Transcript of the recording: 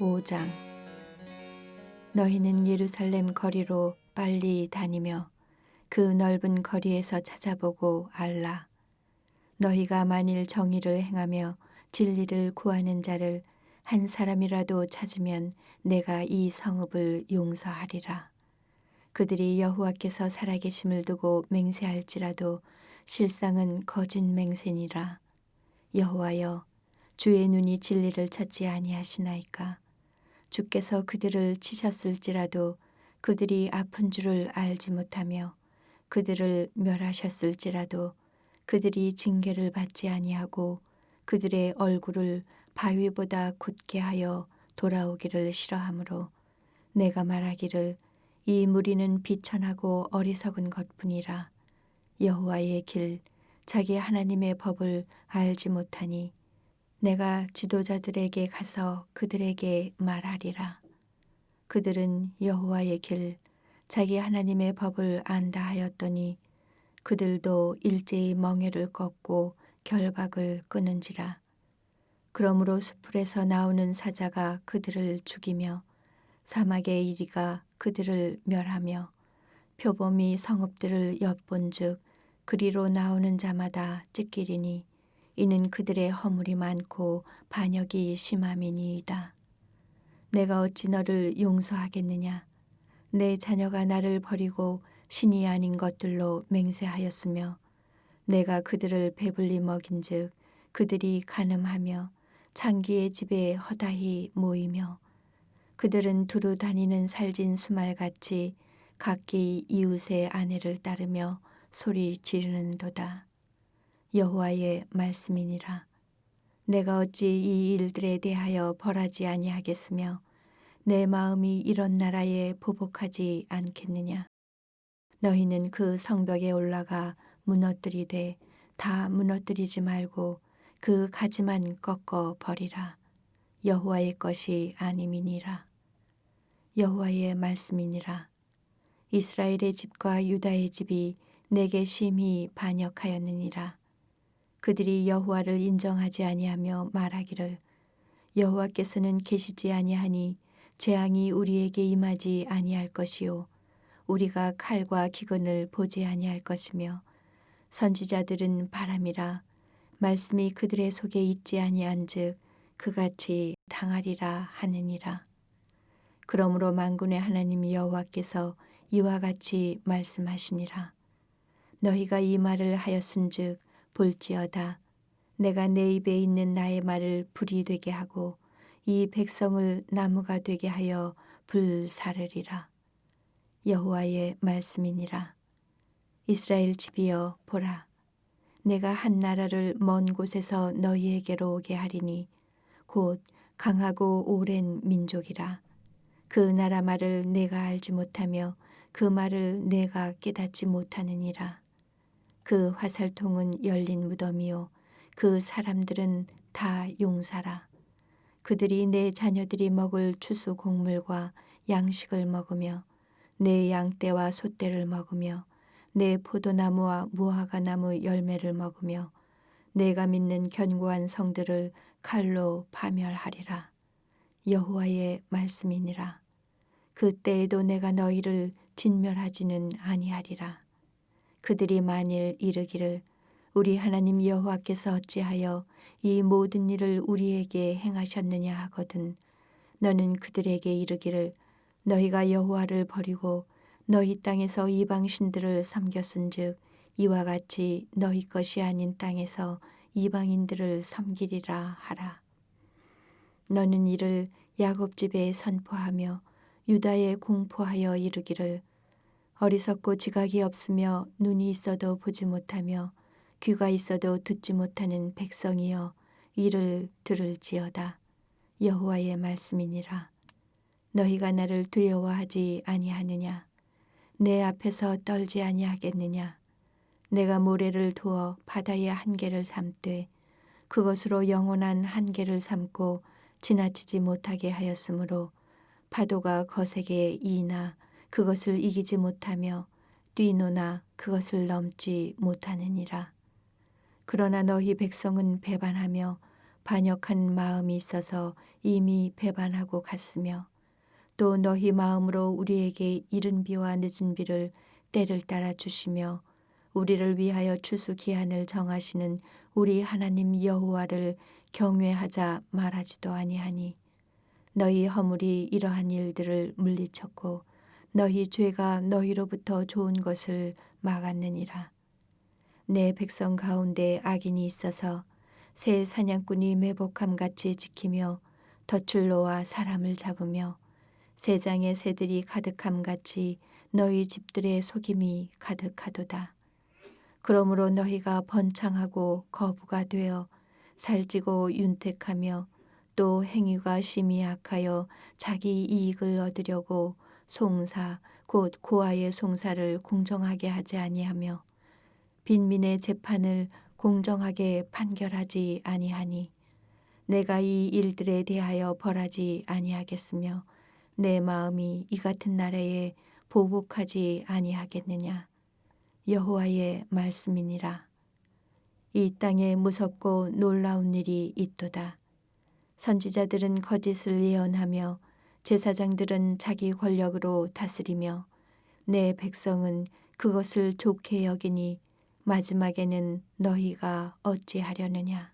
5장 너희는 예루살렘 거리로 빨리 다니며 그 넓은 거리에서 찾아보고 알라. 너희가 만일 정의를 행하며 진리를 구하는 자를 한 사람이라도 찾으면 내가 이 성읍을 용서하리라. 그들이 여호와께서 살아계심을 두고 맹세할지라도 실상은 거짓 맹세니라. 여호와여 주의 눈이 진리를 찾지 아니하시나이까 주께서 그들을 치셨을지라도 그들이 아픈 줄을 알지 못하며 그들을 멸하셨을지라도 그들이 징계를 받지 아니하고 그들의 얼굴을 바위보다 굳게 하여 돌아오기를 싫어하므로 내가 말하기를 이 무리는 비천하고 어리석은 것뿐이라 여호와의 길 자기 하나님의 법을 알지 못하니 내가 지도자들에게 가서 그들에게 말하리라. 그들은 여호와의 길, 자기 하나님의 법을 안다 하였더니 그들도 일제히 멍에를 꺾고 결박을 끊은지라. 그러므로 수풀에서 나오는 사자가 그들을 죽이며 사막의 이리가 그들을 멸하며 표범이 성읍들을 엿본즉 그리로 나오는 자마다 찢기리니 이는 그들의 허물이 많고 반역이 심함이니이다. 내가 어찌 너를 용서하겠느냐? 내 자녀가 나를 버리고 신이 아닌 것들로 맹세하였으며 내가 그들을 배불리 먹인즉 그들이 가늠하며 창기의 집에 허다히 모이며 그들은 두루 다니는 살진 수말같이 각기 이웃의 아내를 따르며 소리 지르는도다. 여호와의 말씀이니라. 내가 어찌 이 일들에 대하여 벌하지 아니하겠으며 내 마음이 이런 나라에 보복하지 않겠느냐. 너희는 그 성벽에 올라가 무너뜨리되 다 무너뜨리지 말고 그 가지만 꺾어 버리라. 여호와의 것이 아님이니라. 여호와의 말씀이니라. 이스라엘의 집과 유다의 집이 내게 심히 반역하였느니라. 그들이 여호와를 인정하지 아니하며 말하기를 여호와께서는 계시지 아니하니 재앙이 우리에게 임하지 아니할 것이요 우리가 칼과 기근을 보지 아니할 것이며 선지자들은 바람이라 말씀이 그들의 속에 있지 아니한즉 그같이 당하리라 하느니라. 그러므로 만군의 하나님 여호와께서 이와 같이 말씀하시니라. 너희가 이 말을 하였은즉 볼지어다. 내가 내 입에 있는 나의 말을 불이 되게 하고 이 백성을 나무가 되게 하여 불사르리라. 여호와의 말씀이니라. 이스라엘 집이여 보라. 내가 한 나라를 먼 곳에서 너희에게로 오게 하리니 곧 강하고 오랜 민족이라. 그 나라 말을 내가 알지 못하며 그 말을 내가 깨닫지 못하느니라 그 화살통은 열린 무덤이요 그 사람들은 다 용사라. 그들이 내 자녀들이 먹을 추수 곡물과 양식을 먹으며 내 양떼와 소떼를 먹으며 내 포도나무와 무화과 나무 열매를 먹으며 내가 믿는 견고한 성들을 칼로 파멸하리라. 여호와의 말씀이니라. 그때에도 내가 너희를 진멸하지는 아니하리라. 그들이 만일 이르기를 우리 하나님 여호와께서 어찌하여 이 모든 일을 우리에게 행하셨느냐 하거든 너는 그들에게 이르기를 너희가 여호와를 버리고 너희 땅에서 이방 신들을 섬겼은즉 이와 같이 너희 것이 아닌 땅에서 이방인들을 섬기리라 하라. 너는 이를 야곱 집에 선포하며 유다에 공포하여 이르기를 어리석고 지각이 없으며 눈이 있어도 보지 못하며 귀가 있어도 듣지 못하는 백성이여 이를 들을지어다. 여호와의 말씀이니라. 너희가 나를 두려워하지 아니하느냐? 내 앞에서 떨지 아니하겠느냐? 내가 모래를 두어 바다의 한계를 삼되 그것으로 영원한 한계를 삼고 지나치지 못하게 하였으므로 파도가 거세게 이나 그것을 이기지 못하며 뛰노나 그것을 넘지 못하느니라. 그러나 너희 백성은 배반하며 반역한 마음이 있어서 이미 배반하고 갔으며 또 너희 마음으로 우리에게 이른 비와 늦은 비를 때를 따라 주시며 우리를 위하여 추수 기한을 정하시는 우리 하나님 여호와를 경외하자 말하지도 아니하니 너희 허물이 이러한 일들을 물리쳤고 너희 죄가 너희로부터 좋은 것을 막았느니라 내 백성 가운데 악인이 있어서 새 사냥꾼이 매복함 같이 지키며 놓아 사람을 잡으며 새장의 새들이 가득함 같이 너희 집들의 속임이 가득하도다. 그러므로 너희가 번창하고 거부가 되어 살찌고 윤택하며 또 행위가 심히 악하여 자기 이익을 얻으려고 송사 곧 고아의 송사를 공정하게 하지 아니하며 빈민의 재판을 공정하게 판결하지 아니하니 내가 이 일들에 대하여 벌하지 아니하겠으며 내 마음이 이 같은 나라에 보복하지 아니하겠느냐? 여호와의 말씀이니라. 이 땅에 무섭고 놀라운 일이 있도다. 선지자들은 거짓을 예언하며 제사장들은 자기 권력으로 다스리며 내 백성은 그것을 좋게 여기니 마지막에는 너희가 어찌하려느냐